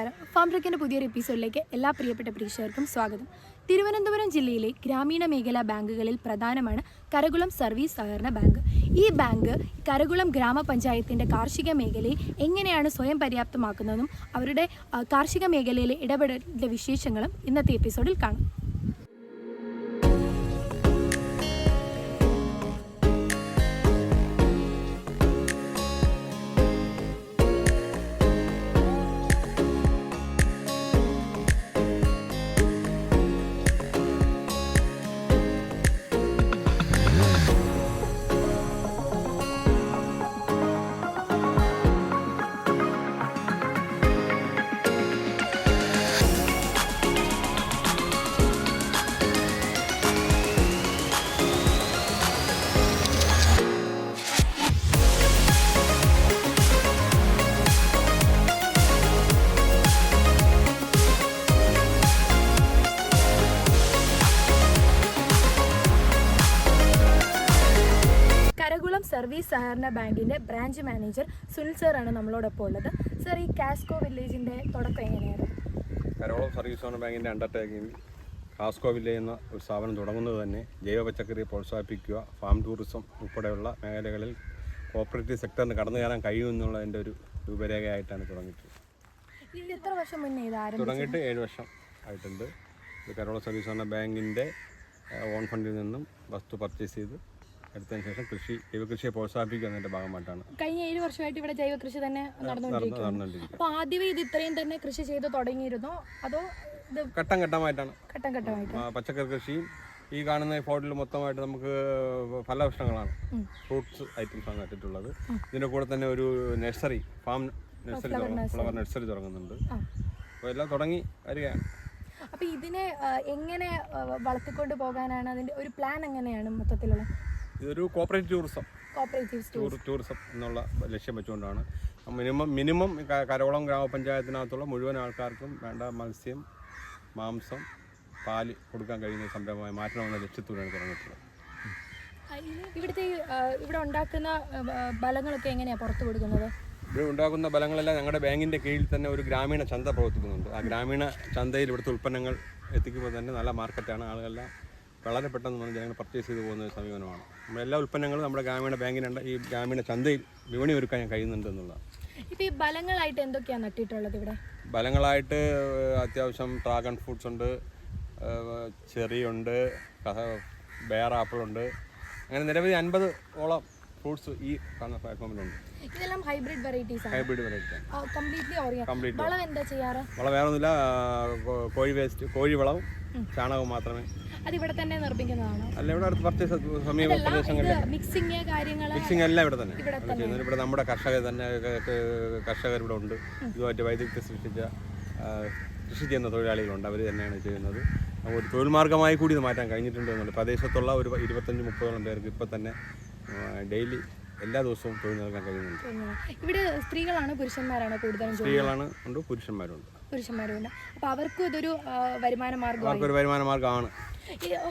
നമസ്കാരം. ഫാം ട്രക്കിന്റെ പുതിയൊരു എപ്പിസോഡിലേക്ക് എല്ലാ പ്രിയപ്പെട്ട പ്രേക്ഷകർക്കും സ്വാഗതം. തിരുവനന്തപുരം ജില്ലയിലെ ഗ്രാമീണ മേഖലാ ബാങ്കുകളിൽ പ്രധാനമാണ് കരകുളം സർവീസ് സഹകരണ ബാങ്ക്. ഈ ബാങ്ക് കരകുളം ഗ്രാമപഞ്ചായത്തിന്റെ കാർഷിക മേഖലയെ എങ്ങനെയാണ് സ്വയം പര്യാപ്തമാക്കുന്നതും അവരുടെ കാർഷിക മേഖലയിലെ ഇടപെടലിന്റെ വിശേഷങ്ങളും ഇന്നത്തെ എപ്പിസോഡിൽ കാണാം. സർവീസ് സഹകരണ ബാങ്കിന്റെ ബ്രാഞ്ച് മാനേജർ സുനിൽ സാറാണ് നമ്മളോടൊപ്പം ഉള്ളത്. സർ ഈ കാസ്കോ വില്ലേജിന്റെ തുടക്കം എങ്ങനെയായിരുന്നു കരോളം സർവീസ് സഹകരണ ബാങ്കിന്റെ അണ്ടർടേക്കിംഗ് കാസ്കോ വില്ലേജ് എന്ന ഒരു സ്ഥാപനം തുടങ്ങുന്നത് തന്നെ ജൈവ പച്ചക്കറിയെ പ്രോത്സാഹിപ്പിക്കുക ഫാം ടൂറിസം ഉൾപ്പെടെയുള്ള മേഖലകളിൽ കോപ്പറേറ്റീവ് സെക്ടറിന് കടന്നു കയറാൻ കഴിയുമെന്നുള്ളതിന്റെ ഒരു രൂപരേഖയായിട്ടാണ് തുടങ്ങിയിട്ടുള്ളത്. എത്ര വർഷം മുന്നേ ഇത് ആരംഭിച്ചു തുടങ്ങിയിട്ട് ഏഴ് വർഷം ആയിട്ടുണ്ട്. ഇത് കേരള സർവീസ് സഹകരണ ബാങ്കിന്റെ ഓൺ ഫണ്ടിൽ നിന്നും വസ്തു പർച്ചേസ് ചെയ്ത് എടുത്തതിന് ശേഷം കൃഷി ജൈവകൃഷിയെ പ്രോത്സാഹിപ്പിക്കുന്നതിന്റെ ഭാഗമായിട്ടാണ്. കഴിഞ്ഞ ഏഴ് വർഷമായിട്ട് ഇവിടെ ജൈവകൃഷി തന്നെ നടന്നുകൊണ്ടിരിക്കുന്നു. അപ്പൊ ആദ്യമേ ഇത് ഇത്രയും തന്നെ കൃഷി ചെയ്ത് തുടങ്ങിയിരുന്നോ? അതോ ഇത് ഘട്ടം ഘട്ടമായിട്ടാണ്. ഘട്ടം ഘട്ടമായിട്ട്? പച്ചക്കറി കൃഷിയും ഈ കാണുന്ന ഫോട്ടിൽ മൊത്തമായിട്ട് നമുക്ക് ഫലവൃക്ഷങ്ങളാണ് ഫ്രൂട്ട്സ് ഐറ്റംസ് ആണ് നട്ടിട്ടുള്ളത് ഇതിന്റെ കൂടെ തന്നെ ഒരു nursery farm nursery flower nursery. തുടങ്ങുന്നുണ്ട്. അപ്പൊ അപ്പോൾ എല്ലാം തുടങ്ങി വരികയാണ്. അപ്പൊ ഇതിനെ എങ്ങനെ വളർത്തിക്കൊണ്ട് പോകാനാണ് അതിന്റെ ഒരു പ്ലാൻ എങ്ങനെയാണ് മൊത്തത്തിലുള്ള? ഇതൊരു കോപ്പറേറ്റീവ് ടൂറിസം ടൂറിസം എന്നുള്ള ലക്ഷ്യം വെച്ചുകൊണ്ടാണ്. മിനിമം മിനിമം കരകുളം കരോളം ഗ്രാമപഞ്ചായത്തിനകത്തുള്ള മുഴുവൻ ആൾക്കാർക്കും വേണ്ട മത്സ്യം മാംസം പാൽ കൊടുക്കാൻ കഴിയുന്ന സംരംഭമായി മാറ്റണമെന്ന ലക്ഷ്യത്തോടെയാണ് തുടങ്ങിയിട്ടുള്ളത്. ഇവിടുത്തെ ഇവിടെ ഉണ്ടാക്കുന്ന ബലങ്ങളൊക്കെ എങ്ങനെയാണ് എങ്ങനെയാ പുറത്തു കൊടുക്കുന്നത്? ഇവിടെ ഉണ്ടാക്കുന്ന ബലങ്ങളെല്ലാം ഞങ്ങളുടെ ബാങ്കിന്റെ കീഴിൽ തന്നെ ഒരു ഗ്രാമീണ ചന്ത പ്രവർത്തിക്കുന്നുണ്ട്. ആ ഗ്രാമീണ ചന്തയിൽ ഇവിടുത്തെ ഉൽപ്പന്നങ്ങൾ എത്തിക്കുമ്പോൾ തന്നെ നല്ല മാർക്കറ്റാണ് ആളുകളെല്ലാം വളരെ പെട്ടെന്ന് ജനങ്ങൾ പർച്ചേസ് ചെയ്തു പോകുന്ന ഒരു സമീപനമാണ്. എല്ലാ ഉൽപ്പന്നങ്ങളും നമ്മുടെ ഗ്രാമീണ ബാങ്കിനുണ്ട് ഈ ഗ്രാമീണ ചന്തയിൽ വിപണി ഒരുക്കാൻ കഴിയുന്നുണ്ട് എന്നുള്ളതാണ്. ഇപ്പൊ ഈ ബലങ്ങളായിട്ട് എന്തൊക്കെയാണ് നട്ടിട്ടുള്ളത് ഇവിടെ? ബലങ്ങളായിട്ട് അത്യാവശ്യം ഡ്രാഗൺ ഫ്രൂട്ട്സ് ഉണ്ട് ചെറി ഉണ്ട് ബെയർ ആപ്പിൾ ഉണ്ട്. അങ്ങനെ നിരവധി അൻപത് ഓളം ഫ്രൂട്ട്സ് ഈ കാണുന്ന പ്ലാറ്റ്ഫോമിലുണ്ട് ഇതെല്ലാം hybrid varieties hybrid varieties completely organic complete വളം എന്താ ചെയ്യാറ്? വളം വേറൊന്നുമില്ല കോഴി വേസ്റ്റ് കോഴി വളവും ചാണകവും മാത്രമേ. അത് ഇവിടെ തന്നെ നിർമ്മിക്കുന്നതാണോ? അല്ല ഇവിടെ അടുത്ത് പർച്ചേസ് സമീപ പ്രദേശങ്ങളിൽ കാര്യങ്ങൾ മിക്സിംഗ് എല്ലാം ഇവിടെ തന്നെ. ഇവിടെ നമ്മുടെ കർഷകർ തന്നെ കർഷകർ ഇവിടെ ഉണ്ട്. ഇതുമായിട്ട് വൈദഗ്ധ്യം സൃഷ്ടിച്ച കൃഷി ചെയ്യുന്ന തൊഴിലാളികളുണ്ട്. അവർ തന്നെയാണ് ചെയ്യുന്നത്. ഒരു തൊഴിൽ മാർഗമായി കൂടി ഇത് മാറ്റാൻ കഴിഞ്ഞിട്ടുണ്ട് എന്നുള്ളത് പ്രദേശത്തുള്ള ഒരു ഇരുപത്തഞ്ച് മുപ്പതോളം പേർക്ക് ഇപ്പം തന്നെ ഡെയിലി എല്ലാ ദിവസവും തൊഴിൽ നൽകാൻ കഴിയുന്നുണ്ട്. ഇവിടെ സ്ത്രീകളാണ് പുരുഷന്മാരാണ് കൂടുതലും സ്ത്രീകളാണ് ഉണ്ട് പുരുഷന്മാരുണ്ട്. പുരുഷന്മാരുണ്ട് അപ്പൊ അവർക്കും ഇതൊരു വരുമാന മാർഗമായി അവർക്കൊരു വരുമാന മാർഗമാണ്.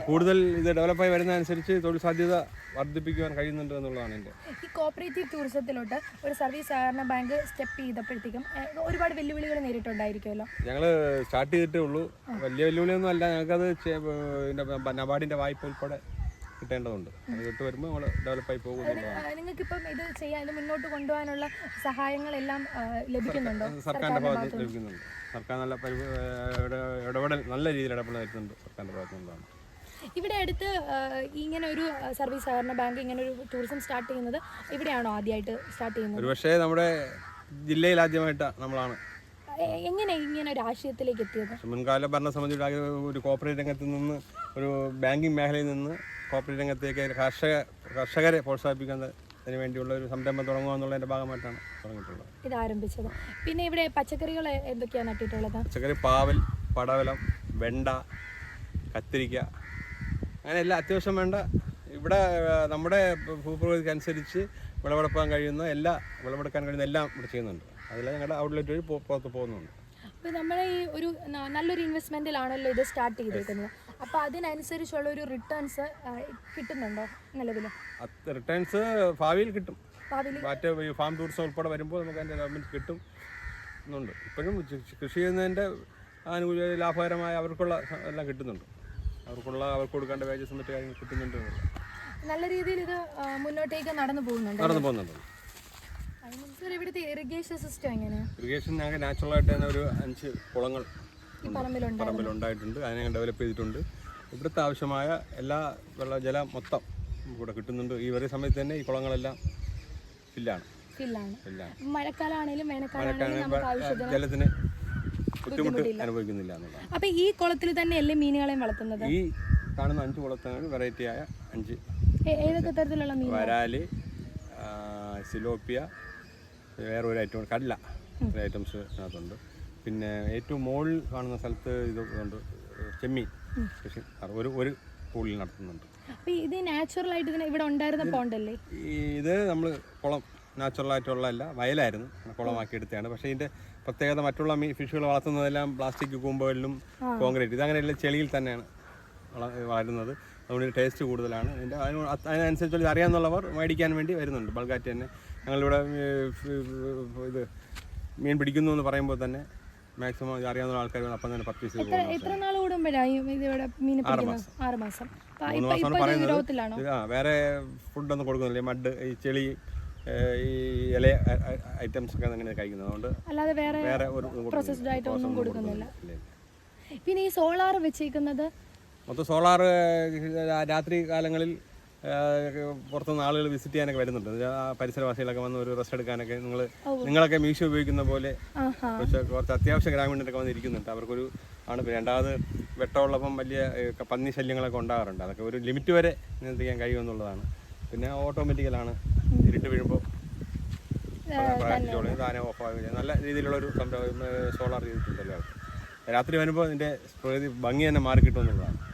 കൂടുതൽ ഇത് ഡെവലപ്പായി വരുന്നതനുസരിച്ച് തൊഴിൽ സാധ്യത വർദ്ധിപ്പിക്കുവാൻ കഴിയുന്നുണ്ട് എന്നുള്ളതാണ് എന്റെ. ഈ കോപ്പറേറ്റീവ് ടൂറിസത്തിലോട്ട് ഒരു സർവീസ് സഹകരണ ബാങ്ക് സ്റ്റെപ്പ് ചെയ്തപ്പോഴത്തേക്കും ഒരുപാട് വെല്ലുവിളികൾ നേരിട്ടുണ്ടായിരിക്കുമല്ലോ. ഞങ്ങൾ സ്റ്റാർട്ട് ചെയ്തിട്ടേ ഉള്ളൂ. വലിയ വെല്ലുവിളിയൊന്നും അല്ല. ഞങ്ങൾക്കത് നബാർഡിന്റെ വായ്പ ഉൾപ്പെടെ കിട്ടേണ്ടതുണ്ട്. അത് കിട്ടു വരുമ്പോൾ നമ്മൾ ഡെവലപ്പായി പോകും നിങ്ങൾക്ക് നിങ്ങൾക്കിപ്പം ഇത് ചെയ്യാൻ മുന്നോട്ട് കൊണ്ടുപോകാനുള്ള സഹായങ്ങളെല്ലാം ലഭിക്കുന്നുണ്ടോ? സർക്കാരിന്റെ ഭാഗത്ത് നിന്ന് ലഭിക്കുന്നുണ്ട്. സർക്കാർ നല്ല ഇടപെടൽ നല്ല രീതിയിൽ ഇടപെടൽ വരുന്നുണ്ട് സർക്കാരിന്റെ ഭാഗത്തു നിന്നാണ് ഇവിടെ അടുത്ത് ഇങ്ങനെ ഒരു സർവീസ് സഹകരണ ബാങ്ക് ഇങ്ങനെ ഒരു ടൂറിസം സ്റ്റാർട്ട് ചെയ്യുന്നത് ഇവിടെയാണോ ആദ്യമായിട്ട് സ്റ്റാർട്ട് ചെയ്യുന്നത്? ഒരുപക്ഷേ നമ്മുടെ ജില്ലയിൽ ആദ്യമായിട്ട് നമ്മളാണ്. എങ്ങനെ ഇങ്ങനെ ഒരു ആശയത്തിലേക്ക് എത്തിയത്? മുൻകാല ഭരണസമിതിയുടെ ഒരു കോർപ്പറേറ്റ് രംഗത്ത് നിന്ന് ഒരു ബാങ്കിങ് മേഖലയിൽ നിന്ന് കോർപ്പറേറ്റ് രംഗത്തേക്ക് കർഷക കർഷകരെ പ്രോത്സാഹിപ്പിക്കുന്നതിന് വേണ്ടിയുള്ള ഒരു സംരംഭം തുടങ്ങുക എന്നുള്ളതിന്റെ ഭാഗമായിട്ടാണ് തുടങ്ങിയിട്ടുള്ളത്. ഇത് ആരംഭിച്ചത് പിന്നെ ഇവിടെ പച്ചക്കറികൾ എന്തൊക്കെയാണ് നട്ടിട്ടുള്ളത്? പച്ചക്കറി പാവൽ പടവലം വെണ്ട കത്തിരിക്ക അങ്ങനെ എല്ലാം അത്യാവശ്യം വേണ്ട. ഇവിടെ നമ്മുടെ ഭൂപ്രകൃതിക്ക് അനുസരിച്ച് വിളവെടുക്കാൻ കഴിയുന്ന എല്ലാ വിളവെടുക്കാൻ കഴിയുന്ന എല്ലാം ഇവിടെ ചെയ്യുന്നുണ്ട്. അതിൽ ഞങ്ങളുടെ ഔട്ട്ലെറ്റ് വഴി പുറത്ത് പോകുന്നുണ്ട്. അപ്പോൾ നമ്മളെ ഈ ഒരു നല്ലൊരു ഇൻവെസ്റ്റ്മെന്റിലാണല്ലോ ഇത് സ്റ്റാർട്ട് ചെയ്തേക്കുന്നത്. അപ്പോൾ അതിനനുസരിച്ചുള്ള ഒരു റിട്ടേൺസ് കിട്ടുന്നുണ്ടോ നിലവിൽ റിട്ടേൺസ് ഭാവിയിൽ കിട്ടും. മറ്റേ ഫാം ടൂറിസം ഉൾപ്പെടെ വരുമ്പോൾ നമുക്ക് അതിന്റെ ഡെവലപ്മെന്റ് കിട്ടും ഉണ്ട് ഇപ്പോഴും കൃഷി ചെയ്യുന്നതിന്റെ ആനുകൂല്യ ലാഭകരമായ അവർക്കുള്ള എല്ലാം കിട്ടുന്നുണ്ട്. അവർക്കുള്ള അവർക്ക് കൊടുക്കേണ്ട വേജസും മറ്റു കാര്യങ്ങൾ കിട്ടുന്നുണ്ട്. നല്ല രീതിയിൽ ഇത് മുന്നോട്ടേക്ക് നടന്നു പോകുന്നുണ്ട് നടന്നു പോകുന്നുണ്ട്. ഇവിടുത്തെ ഇറിഗേഷൻ സിസ്റ്റം എങ്ങനെയാണ് ഇറിഗേഷൻ ഞങ്ങൾക്ക് നാച്ചുറലായിട്ട് തന്നെ ഒരു അഞ്ച് കുളങ്ങൾ പറമ്പിലുണ്ടായിട്ടുണ്ട്. അതിനെ ഡെവലപ്പ് ചെയ്തിട്ടുണ്ട്. ഇവിടുത്തെ ആവശ്യമായ എല്ലാ വെള്ള ജലം മൊത്തം ഇവിടെ കിട്ടുന്നുണ്ട്. ഈ ഒരേ സമയത്ത് തന്നെ ഈ കുളങ്ങളെല്ലാം ഫില്ലാണ്. മഴക്കാലാണെങ്കിലും ആവശ്യത്തിന് ജലത്തിന് ബുദ്ധിമുട്ട് അനുഭവിക്കുന്നില്ല അപ്പൊ ഈ കുളത്തിൽ തന്നെ തന്നെയല്ലേ മീനുകളെയും വളർത്തുന്നത്? ഈ കാണുന്ന അഞ്ച് കുളത്താണ് വെറൈറ്റി ആയ അഞ്ച് ഏതൊക്കെ തരത്തിലുള്ള മീൻ വരാൽ സിലോപ്പിയ വേറെ ഒരു ഐറ്റം കടല ഐറ്റംസ് അതിനകത്തുണ്ട് പിന്നെ ഏറ്റവും മുകളിൽ കാണുന്ന സ്ഥലത്ത് ഇത് ഉണ്ട് ചെമ്മീൻ കൃഷി. ഒരു ഒരു പൂളിൽ നടത്തുന്നുണ്ട്. അപ്പൊ ഇത് നാച്ചുറൽ ആയിട്ട് ഇതിന് ഇവിടെ ഉണ്ടായിരുന്ന പോണ്ടല്ലേ? ഇത് നമ്മൾ കുളം നാച്ചുറലായിട്ടുള്ള അല്ല വയലായിരുന്നു. കുളമാക്കി എടുത്തതാണ്. പക്ഷേ ഇതിന്റെ പ്രത്യേകത മറ്റുള്ള ഫിഷുകൾ വളർത്തുന്നതെല്ലാം പ്ലാസ്റ്റിക് കൂമ്പുകളിലും കോൺക്രീറ്റ്. ഇത് അങ്ങനെയുള്ള ചെളിയിൽ തന്നെയാണ് വളരുന്നത്. അതുകൊണ്ട് ടേസ്റ്റ് കൂടുതലാണ്. അതിന്റെ അതിനനുസരിച്ചുള്ള അറിയാമെന്നുള്ളവർ മേടിക്കാൻ വേണ്ടി വരുന്നുണ്ട്. ബൾഗാറ്റ് തന്നെ. ഞങ്ങളിവിടെ ഇത് മീൻ പിടിക്കുന്നു എന്ന് പറയുമ്പോൾ തന്നെ മാക്സിമം അറിയാവുന്ന ആൾക്കാർ അപ്പം തന്നെ പർച്ചേസ് ചെയ്ത് പോകുന്നു എത്ര നാൾ കൂടുമ്പോഴാണ് ഇത് ഇവിടെ മീൻ പിടിക്കുന്നത്? ആറ് മാസം. അപ്പൊ മൂന്ന് ഇപ്പൊ മാസമാണ് ഇപ്പൊ പറയുന്നത് ഗ്രോത്തിലാണോ? ഇത് ആ വേറെ ഫുഡൊന്നും കൊടുക്കുന്നില്ല. മഡ് ഈ ചെളി ഈ ഇല ഐറ്റംസ് ഒക്കെ അങ്ങനെ കഴിക്കുന്നത്. അതുകൊണ്ട് അല്ലാതെ വേറെ വേറെ ഒരു ഇതും കൊടുക്കുന്നില്ല. പ്രോസസ്ഡ് ആയിട്ട് ഒന്നും കൊടുക്കുന്നില്ല. ഇല്ല, ഇല്ല. പിന്നെ ഈ സോളാർ വെച്ചേക്കുന്നത്? മൊത്തം സോളാർ രാത്രി കാലങ്ങളിൽ പുറത്തുനിന്ന് ആളുകൾ വിസിറ്റ് ചെയ്യാനൊക്കെ വരുന്നുണ്ട്. പരിസരവാസികളൊക്കെ വന്ന് ഒരു റെസ്റ്റ് എടുക്കാനൊക്കെ നിങ്ങൾ നിങ്ങളൊക്കെ മീശോ ഉപയോഗിക്കുന്ന പോലെ പക്ഷേ കുറച്ച് അത്യാവശ്യ ഗ്രാമീണരൊക്കെ വന്നിരിക്കുന്നുണ്ട് അവർക്കൊരു ആണ് രണ്ടാമത് വെട്ടമുള്ളപ്പം വലിയ പന്നി ശല്യങ്ങളൊക്കെ ഉണ്ടാകാറുണ്ട്. അതൊക്കെ ഒരു ലിമിറ്റ് വരെ നിയന്ത്രിക്കാൻ കഴിയുമെന്നുള്ളതാണ് പിന്നെ ഓട്ടോമാറ്റിക്കലാണ് ഇരുട്ട് വീഴുമ്പോൾ താനെ നല്ല രീതിയിലുള്ള ഒരു സംരംഭം സോളാർ ചെയ്തിട്ടുണ്ടല്ലോ. രാത്രി വരുമ്പോൾ ഇതിന്റെ പ്രകൃതി ഭംഗി തന്നെ മാറി കിട്ടുമെന്നുള്ളതാണ് ഇവിടുത്തെ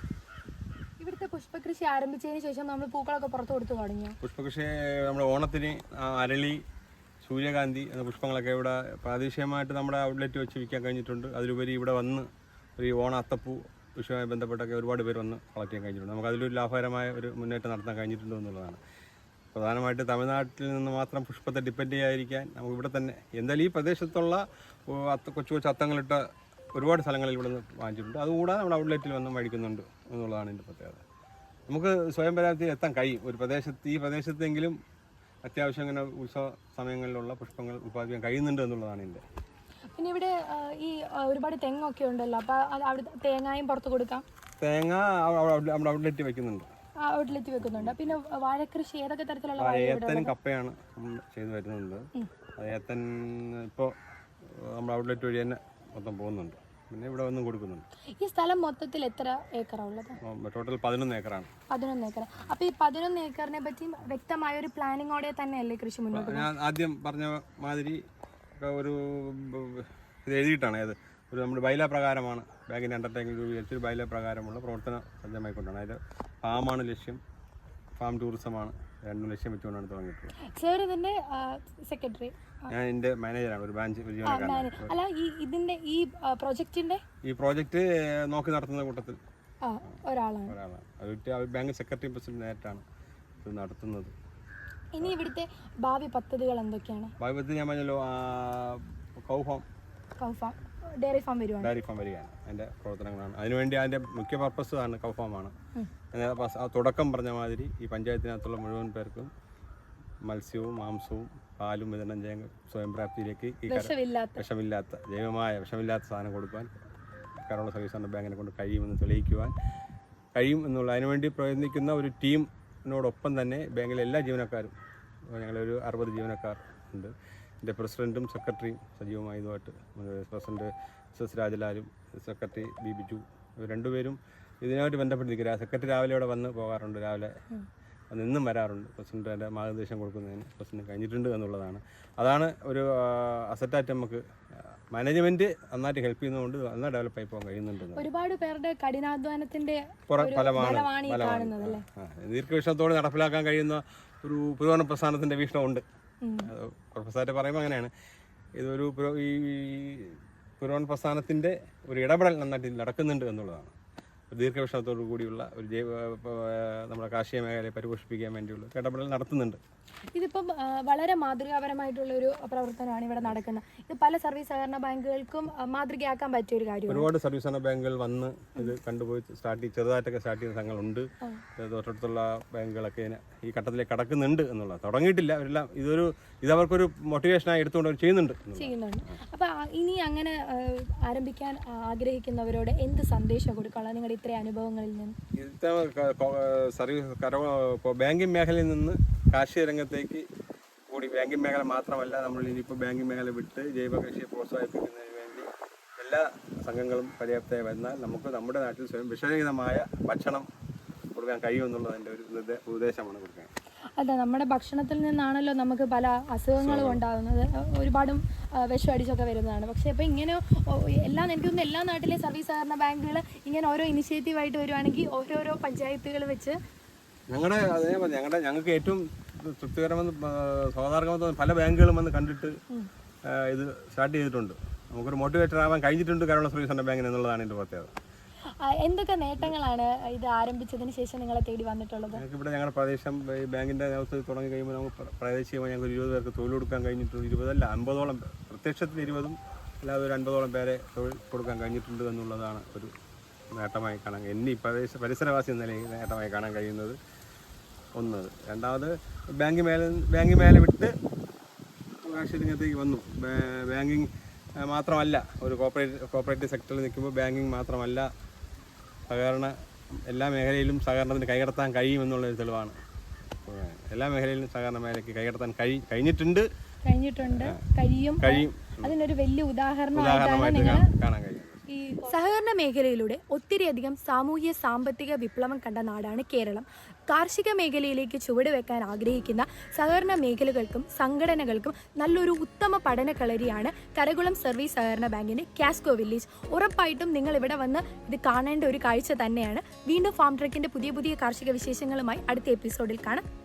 പുഷ്പകൃഷി ആരംഭിച്ചതിന് ശേഷം നമ്മൾ പൂക്കളൊക്കെ പുറത്തു കൊടുത്തു തുടങ്ങി പുഷ്പകൃഷി നമ്മുടെ ഓണത്തിന് അരളി സൂര്യകാന്തി എന്ന പുഷ്പങ്ങളൊക്കെ ഇവിടെ പ്രാദേശികമായിട്ട് നമ്മുടെ ഔട്ട്ലെറ്റ് വെച്ച് വിൽക്കാൻ കഴിഞ്ഞിട്ടുണ്ട്. അതിലുപരി ഇവിടെ വന്ന് ഒരു ഓണ അത്തപ്പൂ വിഷയവുമായി ബന്ധപ്പെട്ടൊക്കെ ഒരുപാട് പേര് വന്ന് കളക്ട് ചെയ്യാൻ കഴിഞ്ഞിട്ടുണ്ട്. നമുക്ക് അതിലൊരു ലാഭകരമായ ഒരു മുന്നേറ്റം നടത്താൻ കഴിഞ്ഞിട്ടുണ്ട് എന്നുള്ളതാണ്. പ്രധാനമായിട്ട് തമിഴ്നാട്ടിൽ നിന്ന് മാത്രം പുഷ്പത്തെ ഡിപ്പെൻഡ് ചെയ്യാതിരിക്കാൻ നമുക്ക് ഇവിടെ തന്നെ എന്തായാലും ഈ പ്രദേശത്തുള്ള അത്ത കൊച്ചു കൊച്ചു അത്തങ്ങളിട്ട ഒരുപാട് സ്ഥലങ്ങളിൽ ഇവിടെ നിന്ന് വാങ്ങിച്ചിട്ടുണ്ട്. അതുകൂടാതെ നമ്മുടെ ഔട്ട്ലെറ്റിൽ വന്ന് മേടിക്കുന്നുണ്ട് എന്നുള്ളതാണ് ഇതിന്റെ പ്രത്യേകത. നമുക്ക് സ്വയം പര്യാപ്തി എത്താൻ കഴിയും. ഒരു പ്രദേശത്ത് ഈ പ്രദേശത്തെങ്കിലും അത്യാവശ്യം ഇങ്ങനെ ഉത്സവ സമയങ്ങളിലുള്ള പുഷ്പങ്ങൾ ഉൽപ്പാദിപ്പിക്കാൻ കഴിയുന്നുണ്ട് എന്നുള്ളതാണ് എന്റെ. പിന്നെ ഇവിടെ ഈ ഒരുപാട് തെങ്ങൊക്കെ ഉണ്ടല്ലോ. അപ്പോൾ അവിടെ തേങ്ങയും പുറത്ത് കൊടുക്കാം? തേങ്ങ അവ- അവ- അവിടെ- ഔട്ട്ലെറ്റ് വെക്കുന്നുണ്ട്. ഔട്ട്ലെറ്റ് വെക്കുന്നുണ്ട്. പിന്നെ വാഴക്കൃഷി ഏതൊക്കെ തരത്തിലുള്ള ഏത്തനും കപ്പയാണ് നമ്മൾ ചെയ്തു വരുന്നുണ്ട്. ഏത്തൻ ഇപ്പോൾ നമ്മുടെ ഔട്ട്ലെറ്റ് വഴി തന്നെ മൊത്തം പോകുന്നുണ്ട്. പിന്നെ ഇവിടെ വന്ന് കൊടുക്കുന്നുണ്ട്. ഈ സ്ഥലം മൊത്തത്തിൽ എത്ര ഏക്കറാണ് ഉള്ളത് ടോട്ടൽ പതിനൊന്ന് ഏക്കറാണ്. പതിനൊന്ന് ഏക്കർ അപ്പൊ ഈ പതിനൊന്ന് ഏക്കറിനെ പറ്റി വ്യക്തമായ ഒരു പ്ലാനിങ്ങോടെ തന്നെയല്ലേ കൃഷി മുന്നോട്ട് ഞാൻ ആദ്യം പറഞ്ഞ മാതിരി ഒരു ഇത് എഴുതിയിട്ടാണ് അത് ഒരു നമ്മുടെ ബൈല പ്രകാരമാണ്. ബാങ്കിന്റെ അണ്ടർടേക്കിംഗ് രൂപീകരിച്ച് ഒരു ബൈല പ്രകാരമുള്ള പ്രവർത്തന സജ്ജമായിക്കൊണ്ടാണ്. അതിൽ ഫാമാണ് ലക്ഷ്യം. ഫാം ടൂറിസമാണ്. രണ്ടും ലക്ഷ്യം വെച്ചുകൊണ്ടാണ് തുടങ്ങിയിട്ടുള്ളത്. സാർ ഇതിന്റെ സെക്രട്ടറി ഞാൻ എന്റെ മാനേജറാണ് ഒരു ബ്രാഞ്ച് ഒരു ജീവനക്കാരനാണ് അല്ല ഈ ഇതിന്റെ ഈ പ്രോജക്റ്റിന്റെ ഈ പ്രോജക്റ്റ് നോക്കി നടത്തുന്ന കൂട്ടത്തിൽ. ഒരാളാണ്. ബാങ്ക് സെക്രട്ടറി പ്രസിഡന്റ് നേരിട്ടാണ് ഇത് നടത്തുന്നത്. ഇനി ഇവിടുത്തെ ഭാവി പദ്ധതികൾ എന്തൊക്കെയാണ്? ഭാവി പദ്ധതി ഞാൻ പറഞ്ഞല്ലോ cow farm cow farm dairy farm വരുവാണ്. ഡയറി ഫാം വരികയാണ്. അതിന്റെ പ്രവർത്തനങ്ങളാണ്. അതിനുവേണ്ടി അതിന്റെ മുഖ്യ പർപ്പസ് ആണ് കൗഫാമാണ് തുടക്കം പറഞ്ഞ മാതിരി ഈ പഞ്ചായത്തിനകത്തുള്ള മുഴുവൻ പേർക്കും മത്സ്യവും മാംസവും പാലും വിതരണം ചെയ്യാൻ സ്വയം പ്രാപ്തിയിലേക്ക് ഈ വിഷമില്ലാത്ത. ജൈവമായ വിഷമില്ലാത്ത സാധനം കൊടുക്കാൻ കേരള സഹകരണ ബാങ്കിനെ കൊണ്ട് കഴിയുമെന്ന് തെളിയിക്കുവാൻ കഴിയും എന്നുള്ള അതിനുവേണ്ടി പ്രയത്നിക്കുന്ന ഒരു ടീമിനോടൊപ്പം തന്നെ ബാങ്കിലെ എല്ലാ ജീവനക്കാരും ഞങ്ങളൊരു അറുപത് ജീവനക്കാർ ഉണ്ട്. എന്റെ പ്രസിഡന്റും സെക്രട്ടറിയും സജീവമായി ഇതുമായിട്ട് പ്രസിഡന്റ് എസ് എസ് രാജലാലും സെക്രട്ടറി ബി ബിജു രണ്ടുപേരും ഇതിനായിട്ട് ബന്ധപ്പെട്ടിരിക്കുക സെക്രട്ടറി രാവിലെ ഇവിടെ വന്ന് പോകാറുണ്ട്. രാവിലെ നിന്നും വരാറുണ്ട്. പ്രസിഡന്റ് അതിന്റെ മാർഗനിർദ്ദേശം കൊടുക്കുന്നതിന് പ്രസിഡന്റ് കഴിഞ്ഞിട്ടുണ്ട് എന്നുള്ളതാണ്. അതാണ് ഒരു അസറ്റായിട്ട് നമുക്ക് മാനേജ്മെന്റ് നന്നായിട്ട് ഹെൽപ്പ് ചെയ്യുന്നതുകൊണ്ട് നന്നായി ഡെവലപ്പ് ആയി പോകാൻ കഴിയുന്നുണ്ട് ഒരുപാട് പേരുടെ കഠിനാധ്വാനത്തിന്റെ ഫലമാണ് ദീർഘവീക്ഷണത്തോടെ നടപ്പിലാക്കാൻ കഴിയുന്ന ഒരു പുരോഗമന പ്രസ്ഥാനത്തിന്റെ വീക്ഷണമുണ്ട്. പ്രൊഫസറായിട്ട് പറയുമ്പോൾ അങ്ങനെയാണ്. ഇതൊരു ഈ പുരോൺ പ്രസ്ഥാനത്തിന്റെ ഒരു ഇടപെടൽ നന്നായിട്ട് നടക്കുന്നുണ്ട് എന്നുള്ളതാണ്. ദീർഘവീക്ഷണത്തോടു കൂടിയുള്ള ഒരു ജൈവ നമ്മുടെ കാർഷിക മേഖലയെ പരിപോഷിപ്പിക്കാൻ വേണ്ടിയുള്ള ഇടപെടൽ നടത്തുന്നുണ്ട്. ഇതിപ്പം വളരെ മാതൃകാപരമായിട്ടുള്ള ഒരു പ്രവർത്തനമാണ് ഇവിടെ നടക്കുന്നത്. ഇത് പല സർവീസ് സഹകരണ ബാങ്കുകൾക്കും മാതൃകയാക്കാൻ പറ്റിയ ഒരു കാര്യമാണ്. ഒരുപാട് സർവീസ് സഹകരണ ബാങ്കുകൾ വന്ന് ഇത് കണ്ടുപോയി സ്റ്റാർട്ട് ചെയ്ത് ചെറുതായിട്ടൊക്കെ സ്റ്റാർട്ട് ചെയ്യുന്ന സംഘങ്ങളുണ്ട്. തൊട്ടടുത്തുള്ള ബാങ്കുകളൊക്കെ ഈ ഘട്ടത്തിലേക്ക് കടക്കുന്നുണ്ട് എന്നുള്ളത്. തുടങ്ങിയിട്ടില്ല. അവരെല്ലാം ഇതൊരു ഇത് അവർക്കൊരു മോട്ടിവേഷനായി എടുത്തുകൊണ്ട് അവർ ചെയ്യുന്നുണ്ട്. ചെയ്യുന്നുണ്ട്. അപ്പോൾ ഇനി അങ്ങനെ ആരംഭിക്കാൻ ആഗ്രഹിക്കുന്നവരോട് എന്ത് സന്ദേശം കൊടുക്കാനുള്ള നിങ്ങളുടെ ഇത്രയും അനുഭവങ്ങളിൽ നിന്ന്? ഇത്ര സർവീസ് ബാങ്കിംഗ് ബാങ്കിങ് മേഖലയിൽ നിന്ന് കാർഷിക രംഗത്തേക്ക് കൂടി ബാങ്കിങ് മേഖല മാത്രമല്ല നമ്മൾ ഇനിയിപ്പോൾ ബാങ്കിങ് മേഖല വിട്ട് ജൈവ കൃഷിയെ പ്രോത്സാഹിപ്പിക്കുന്നതിന് വേണ്ടി എല്ലാ സംഘങ്ങളും പര്യാപ്തമായി വന്നാൽ നമുക്ക് നമ്മുടെ നാട്ടിൽ സ്വയം വിഷരഹിതമായ ഭക്ഷണം കൊടുക്കാൻ കഴിയുമെന്നുള്ളതിന്റെ ഒരു ഉദ്ദേശമാണ് ഉപദേശമാണ് കൊടുക്കാൻ. അല്ല നമ്മുടെ ഭക്ഷണത്തിൽ നിന്നാണല്ലോ നമുക്ക് പല അസുഖങ്ങളും ഉണ്ടാകുന്നത്. ഒരുപാടും വിഷം അടിച്ചൊക്കെ വരുന്നതാണ്. പക്ഷേ ഇപ്പം ഇങ്ങനെ എല്ലാം എനിക്ക് തോന്നുന്നു എല്ലാ നാട്ടിലെ സർവീസ് സഹകരണ ബാങ്കുകൾ ഇങ്ങനെ ഓരോ ഇനിഷ്യേറ്റീവായിട്ട് വരുവാണെങ്കിൽ ഓരോരോ പഞ്ചായത്തുകൾ വെച്ച് ഞങ്ങളുടെ ഞങ്ങളുടെ ഞങ്ങൾക്ക് ഏറ്റവും തൃപ്തികരമെന്ന് തോന്നുന്ന പല ബാങ്കുകളും വന്ന് കണ്ടിട്ട് ഇത് സ്റ്റാർട്ട് ചെയ്തിട്ടുണ്ട്. നമുക്കൊരു മോട്ടിവേറ്റർ ആവാൻ കഴിഞ്ഞിട്ടുണ്ട് കേരള സർവീസ് സെന്റർ ബാങ്കിന് എന്നുള്ളതാണ് എന്റെ പ്രത്യേകത. എന്തൊക്കെ നേട്ടങ്ങളാണ് ഇത് ആരംഭിച്ചതിന് ശേഷം നിങ്ങളെ തേടി വന്നിട്ടുള്ളത്? ഞങ്ങൾക്ക് ഇവിടെ ഞങ്ങളുടെ പ്രദേശം ഈ ബാങ്കിന്റെ നേതൃത്വത്തിൽ തുടങ്ങി കഴിയുമ്പോൾ നമുക്ക് പ്രദേശീയമായി പ്രാദേശികമായി ഞങ്ങൾക്ക് ഇരുപത് പേർക്ക് തൊഴിൽ കൊടുക്കാൻ കഴിഞ്ഞിട്ടുണ്ട്. ഇരുപതല്ല അമ്പതോളം പ്രത്യക്ഷത്തിൽ ഇരുപതും അല്ലാതെ ഒരു അൻപതോളം പേരെ തൊഴിൽ കൊടുക്കാൻ കഴിഞ്ഞിട്ടുണ്ട് എന്നുള്ളതാണ് ഒരു നേട്ടമായി കാണാൻ എന്നീ പ്രദേശ പരിസരവാസി എന്ന നിലയിൽ നേട്ടമായി കാണാൻ കഴിയുന്നത്. ഒന്ന്. രണ്ടാമത് ബാങ്ക് മേലെ ബാങ്ക് മേലെ വിട്ട് കാർഷിക രംഗത്തേക്ക് വന്നു ബാങ്കിങ് മാത്രമല്ല ഒരു കോപ്പറേറ്റ് കോപ്പറേറ്റീവ് സെക്ടറിൽ നിൽക്കുമ്പോൾ ബാങ്കിങ് മാത്രമല്ല സഹകരണ എല്ലാ മേഖലയിലും സഹകരണത്തിന് കൈകടത്താൻ കഴിയുമെന്നുള്ളൊരു തെളിവാണ്. എല്ലാ മേഖലയിലും സഹകരണ മേഖലയ്ക്ക് കൈകടത്താൻ കഴി കഴിഞ്ഞിട്ടുണ്ട്. കഴിഞ്ഞിട്ടുണ്ട്. കഴിയും. കഴിയും. അതിനൊരു വലിയ ഉദാഹരണമായിട്ടാണ് ഉദാഹരണമായിട്ട് നിങ്ങൾ കാണാൻ- കഴിയും. സഹകരണ മേഖലയിലൂടെ ഒത്തിരിയധികം സാമൂഹ്യ സാമ്പത്തിക വിപ്ലവം കണ്ട നാടാണ് കേരളം. കാർഷിക മേഖലയിലേക്ക് ചുവടുവെക്കാൻ ആഗ്രഹിക്കുന്ന സഹകരണ മേഖലകൾക്കും സംഘടനകൾക്കും നല്ലൊരു ഉത്തമ പഠന കളരിയാണ് കരകുളം സർവീസ് സഹകരണ ബാങ്കിന്റെ കാസ്കോ വില്ലേജ്. ഉറപ്പായിട്ടും നിങ്ങൾ ഇവിടെ വന്ന് ഇത് കാണേണ്ട ഒരു കാഴ്ച തന്നെയാണ്. വീണ്ടും ഫാം ട്രക്കിന്റെ പുതിയ പുതിയ കാർഷിക വിശേഷങ്ങളുമായി അടുത്ത എപ്പിസോഡിൽ കാണാം.